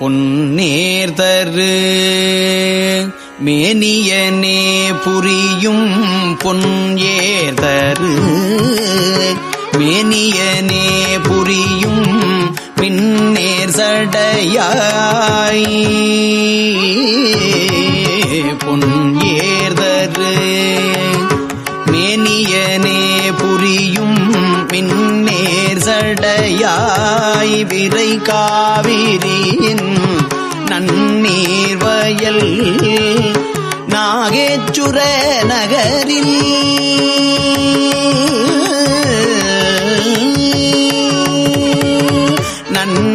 பொன்னேர்தரு மேனியனே புரியும் பொன் ஏதரு மேனியனே புரியும் பின்னேர் சடையாய். பொன் ஏர்தரு மேனியனே புரியும் பின்னேர் சடையாய். விரை காவி நீர்வயல் நாகேச்சுர நகரில்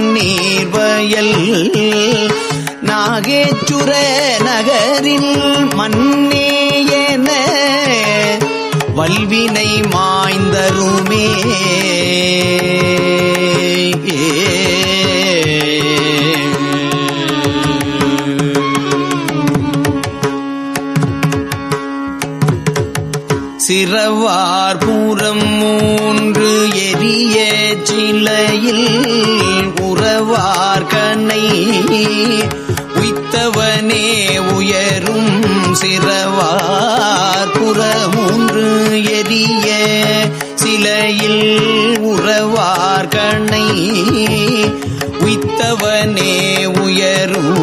நன்னீர்வயல் நாகேச்சுர நகரில் மன்னேயன வல்வினை மாய்ந்தருமே. சிறவார் மூன்று எரிய சிலையில் உறவார்கனை உய்த்தவனே உயரும் சிறவார்புற மூன்று எரிய சிலையில் உறவார்கனை உய்த்தவனே உயரும்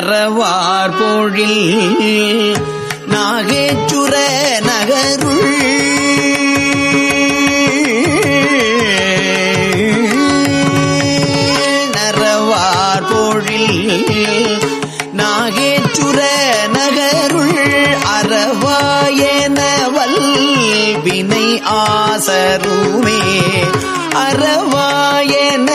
நரவார் பொழில். நாகேச்சுர நகருள். நரவார் பொழில். நாகேச்சுர நகருள். அறவாயனவல் வினை ஆசருமே. அறவாயன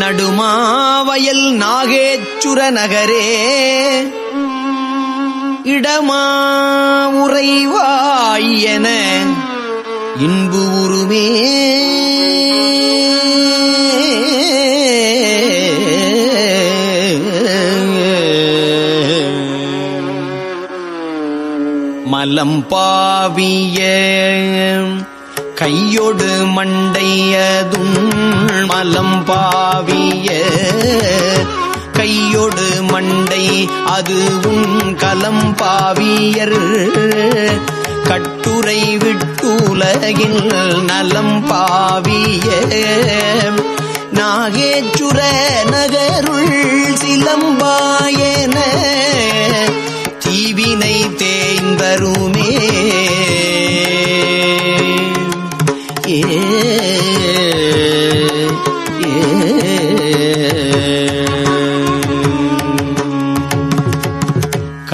நடுமாவயல் நாகேச்சுர நகரே இடமா உறைவாயன இன்பு உருமே. மலம் பாவிய கையொடு மண்டையதும் மலம் பாவிய கையொடு மண்டை அது உன் கலம் பாவியர். கட்டுரை விட்டுலகில் நலம் பாவிய நாகேச்சுர நகருள் சிலம்பாயன தீவினை தேய்ந்தருமே. ஏ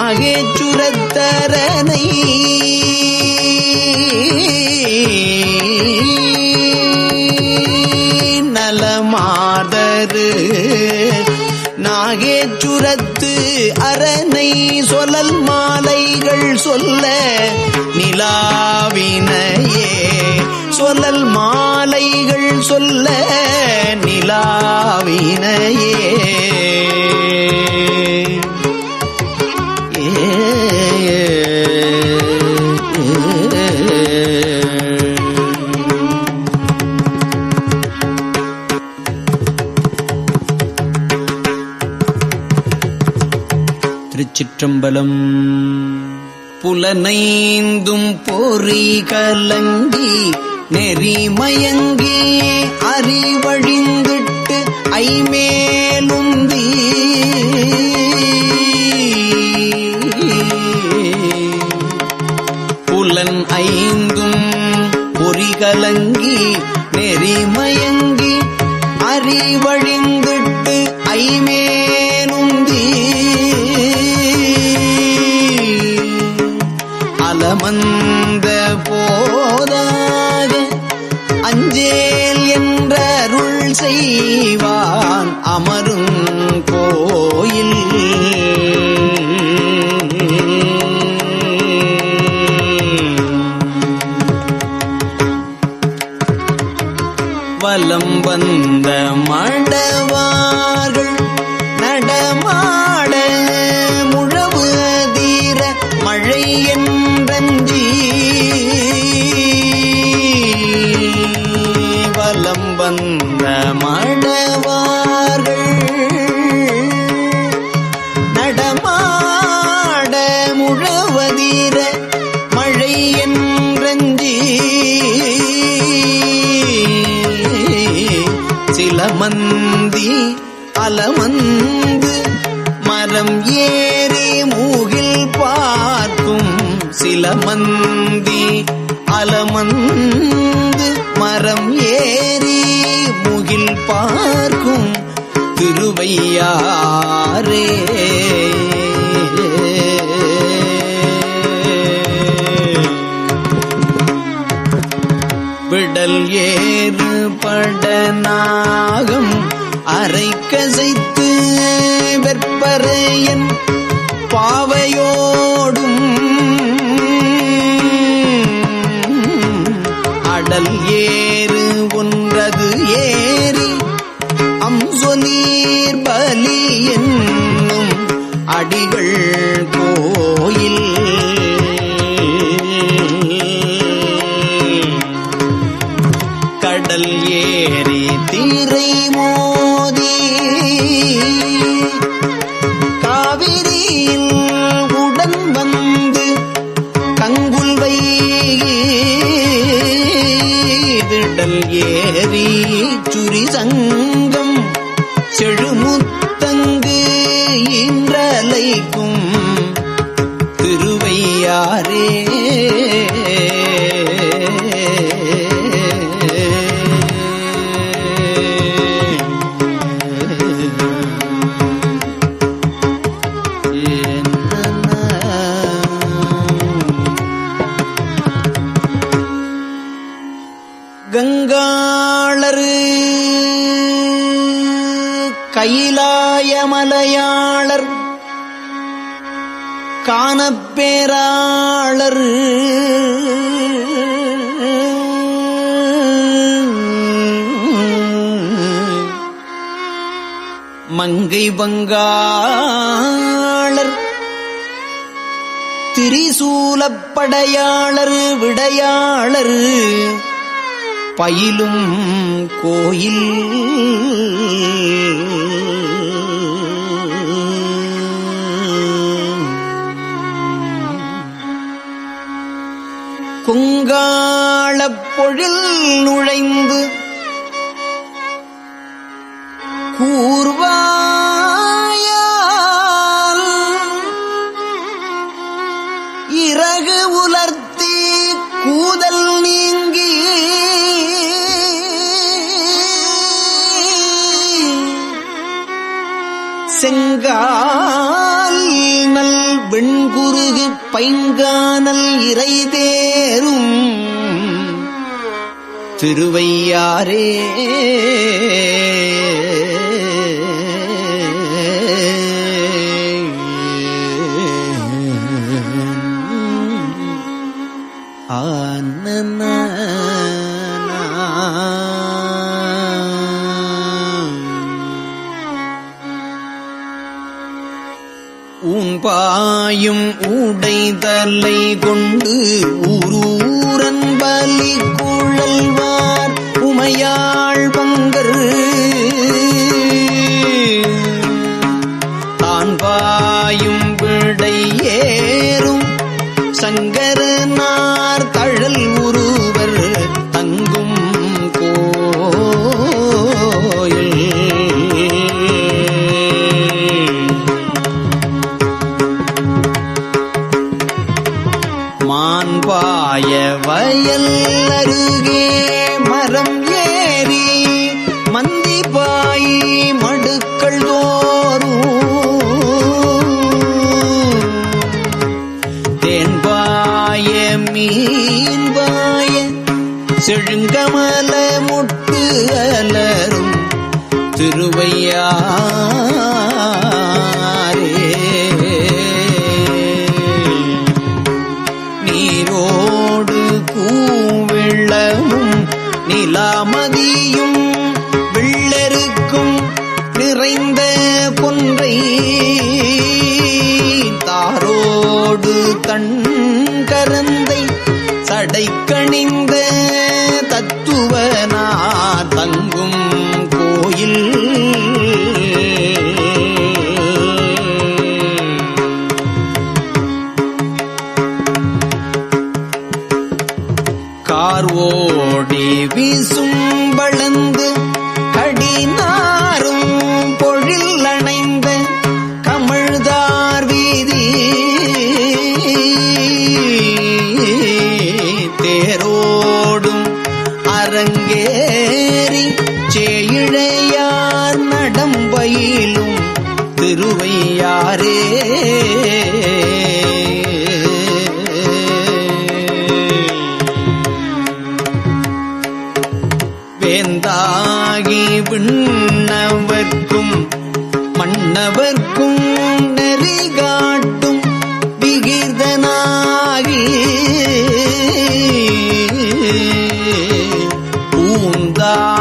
நாகேச்சுரத்தரனை நலமாதரு நாகேச்சுரத்து அரணை சொல்லல் மாலைகள் சொல்ல நிலாவினையே. சொல்லல் மாலைகள் சொல்ல நிலாவினையே. திருச்சிற்றம்பலம் புலனைந்தும் பொறி கலங்கி நெறிமயங்கி அறிவழிந்திட்டு ஐமேலுந்தி புலன் ஐந்தும் பொறி பொறிகலங்கி நெறிமயங்கி அறிவழிந்திட்டு ஐமே செய்வான் அமரும் பார்க்கும் திருவையாரே விடல் ஏறு படநாகம் அரை கசைத்து வெற்பறையன் பாவையோடும் அடல் ஏ கயமலையாளர் காணப்பேராளர். மங்கை பங்காளர் திரிசூலப்படையாளர் விடையாளர். பயிலும் கோயில். பொழில் நுழைந்து கூர்வாயால் இறகு உலர்த்தி கூதல் நீங்கி செங்கால் நல் வெண்குருகு பைங்கானல் இறைதே திருவையாரே ஆன உன் பாயும் உடைதலை கொண்டு அம்மையா கண் love.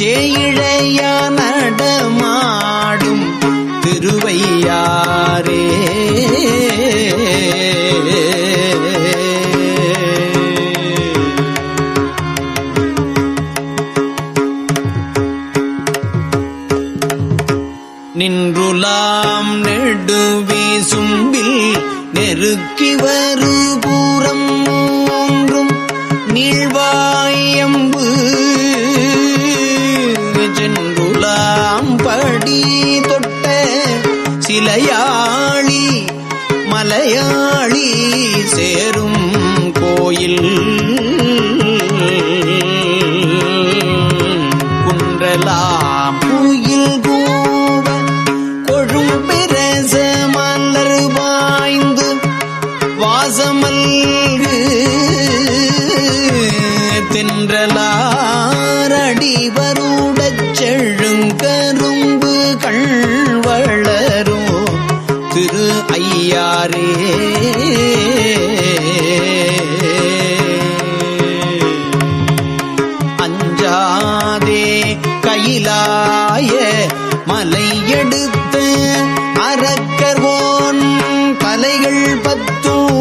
சேழையா நடமாடும் திருவையாரே நின்றுலா கோயில் மத்தும்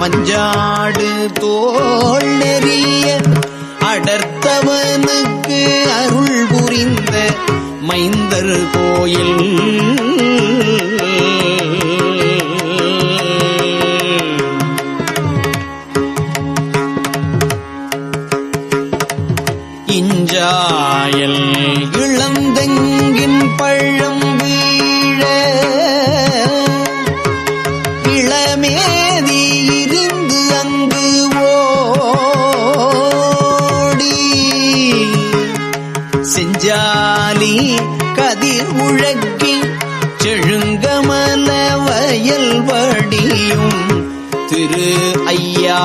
மஞ்சாடு தோல் நெறிய அடர்த்தவனுக்கு அருள் புரிந்த மைந்தர் கோயில். செஞ்சாலி கதிர் முழக்கி செழுங்கமல வயல்வடியும் திரு ஐயா.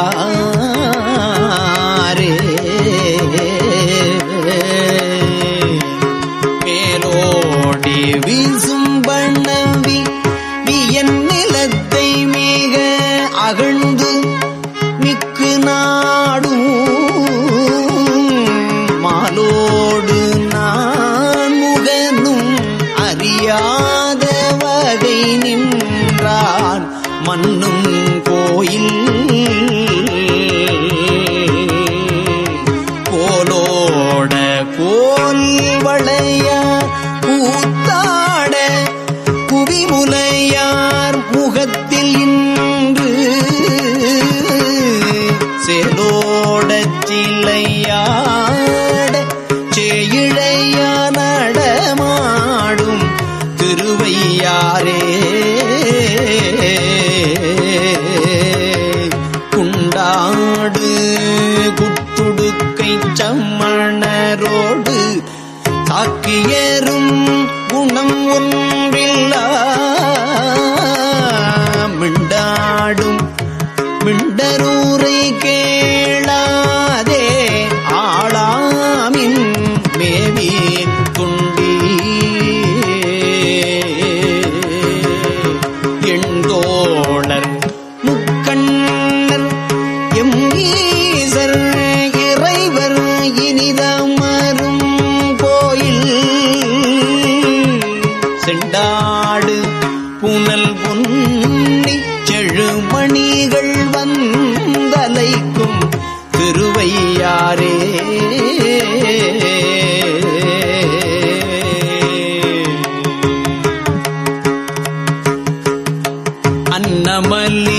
ಕಮಲಿ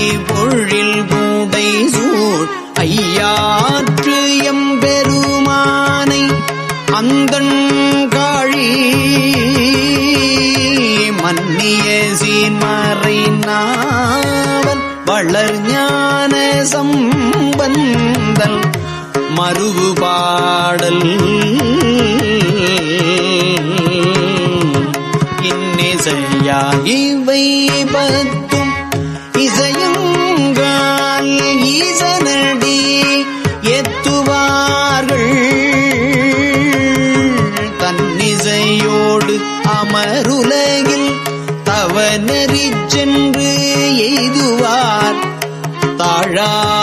வாழா